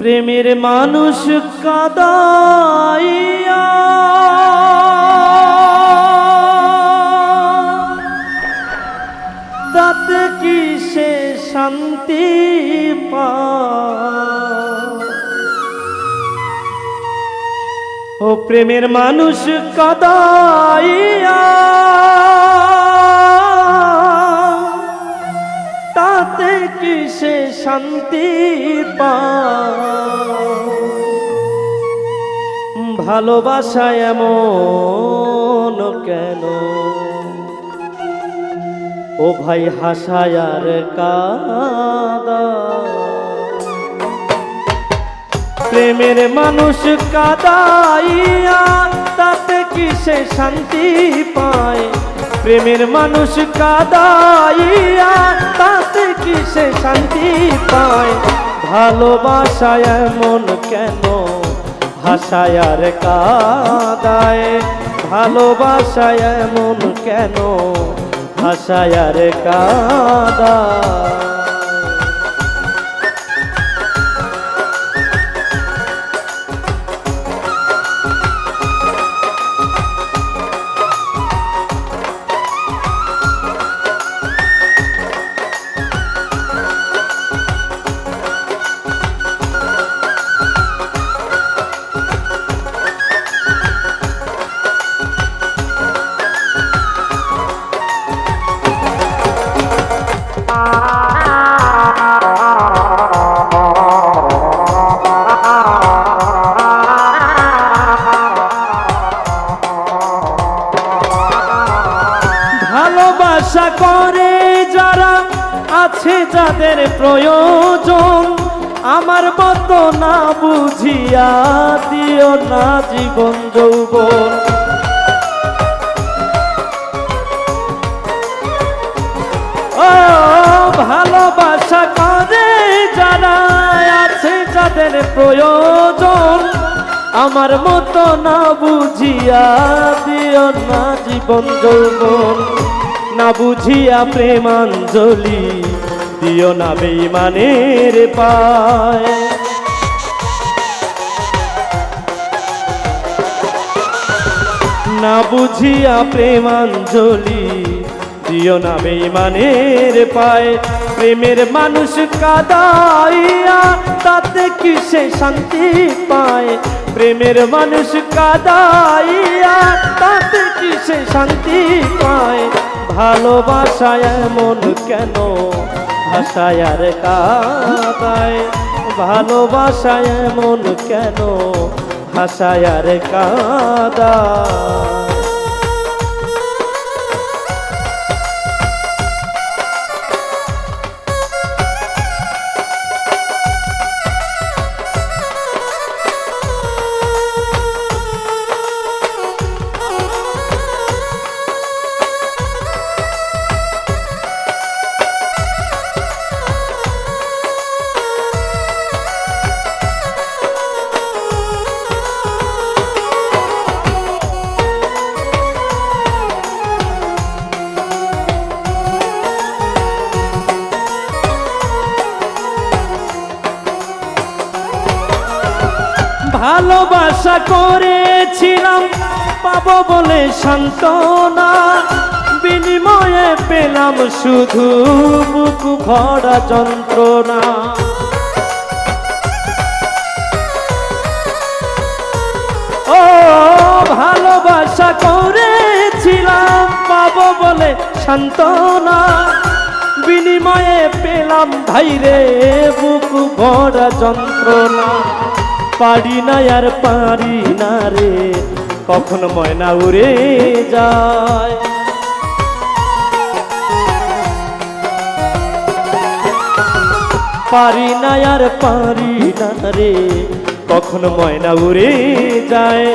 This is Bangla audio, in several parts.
প্রেমের মানুষ কাদাইয়া। তাতে কি সে শান্তি পায়? ও প্রেমের মানুষ কাদাইয়া। শান্তি পায় ভালোবাসা এমন কেন? ও ভাই হাসায়ার কাদা। প্রেমের মানুষ কাদাইয়া তাতে কি সে শান্তি পায়? প্রেমের মানুষ কাদাইয়া তাতে কি সে শান্তি পায়। ভালোবাসায় এমন কেন? হাসায়ার কাদায়। ভালোবাসায় এমন কেন? হাসায়ার কাদায়। আছে যাদের প্রয়োজন, আমার মতো না বুঝিয়া দিও না জীবন যৌবন। ও, ভালোবাসা করে যারা আছে যাদের প্রয়োজন, আমার মতো না বুঝিয়া দিও না জীবন যৌবন। না বুঝিয়া প্রেমাঞ্জলি দিও না বেইমানের পায়। না বুঝিয়া প্রেমাঞ্জলি দিও না বেইমানের পায়। প্রেমের মানুষ কাদাইয়া তাতে কি সে শান্তি পায়? প্রেমের মানুষ কাদাইয়া তাতে কি সে শান্তি পায়? ভালোবাসা এমন কেন? ভাষায় আর কাদায়। ভালোবাসায় এমন কেন? ভাষায় আর কাদায়। ভালোবাসা করেছিলাম, পাবো বলে সান্ত্বনা। বিনিময়ে পেলাম শুধু বুক ভরা যন্ত্রণা। ও, ভালোবাসা করেছিলাম, পাবো বলে সান্ত্বনা। বিনিময়ে পেলাম ভাইরে বুক ভরা যন্ত্রণা। পারি না আর পারি না রে, কখন ময়না উড়ে যায়। পারি না আর পারি না রে, কখন ময়না উড়ে যায়।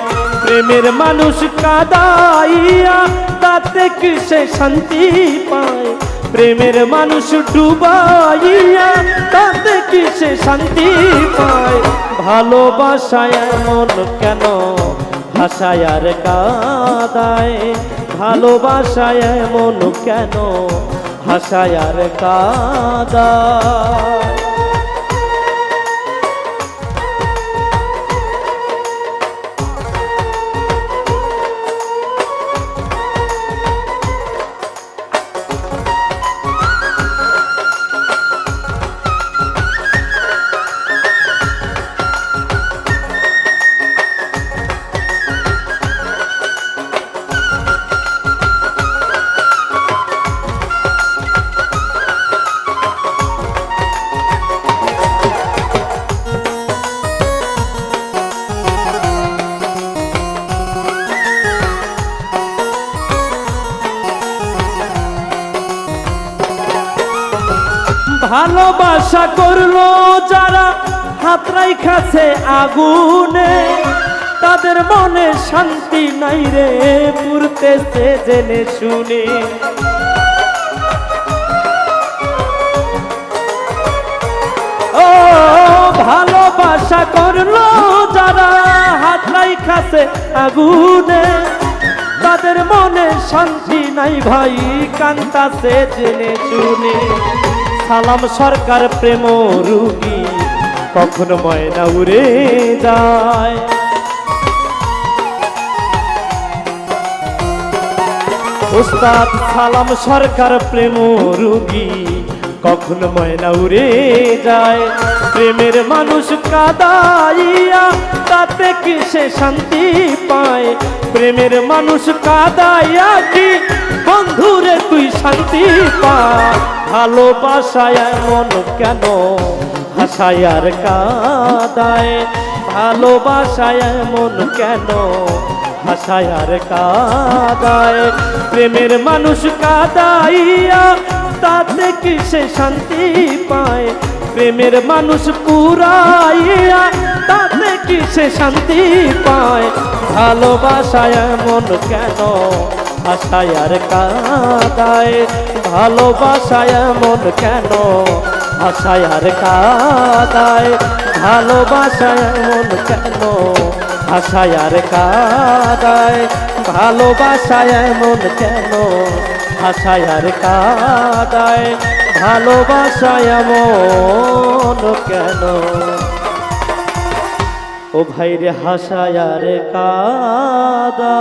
প্রেমের মানুষ কাদাইয়া, তাতে কি সে শান্তি পায়? প্রেমের মানুষ ডুবাইয়া, তাতে কি সে শান্তি পায়? ভালোবাসায় এমন কেন? হাসায়ার কাদায় ভালোবাসায় এমন কেন? হাসায়ার কাদায় ভালোবাসা করল যারা হাতরাই খাছে আগুনে। তাদের মনে শান্তি নাই রে, পুরতেছে জেনে শুনে। ও, ভালোবাসা করল যারা হাতরাই খাছে আগুনে। তাদের মনে শান্তি নাই ভাই কান্তাছে জেনে শুনে। সালাম সরকার প্রেম রুগী, কখনো ময়না উড়ে যায়। উস্তাদ সালাম সরকার প্রেম রুগী, কখন ময়না উড়ে যায়। প্রেমের মানুষ কাদাইয়া, তাতে কি সে শান্তি পায়? প্রেমের মানুষ কাদাইয়া কি বন্ধুরে তুই শান্তি পা ভালোবাসায় এমন কেন? হাসায় আর কাদায় ভালোবাসায় এমন কেন? হাসায় আর কাদায় প্রেমের মানুষ কাদাইয়া তাতে কি সে শান্তি পায়? প্রেমের মানুষ পুরাইয়া তাতে কি সে শান্তি পায়? ভালোবাসায় এমন কেন? আর কাদায় ভালোবাসায় এমন কেন? আশায় আর কাদায় ভালোবাসায় এমন কেন? আশায় আর কাদায় ভালোবাসায় এমন কেন? আশায় আর কাদায় ভালোবাসায় এমন কেন? ও ভাইরে হাসায় আর কাদা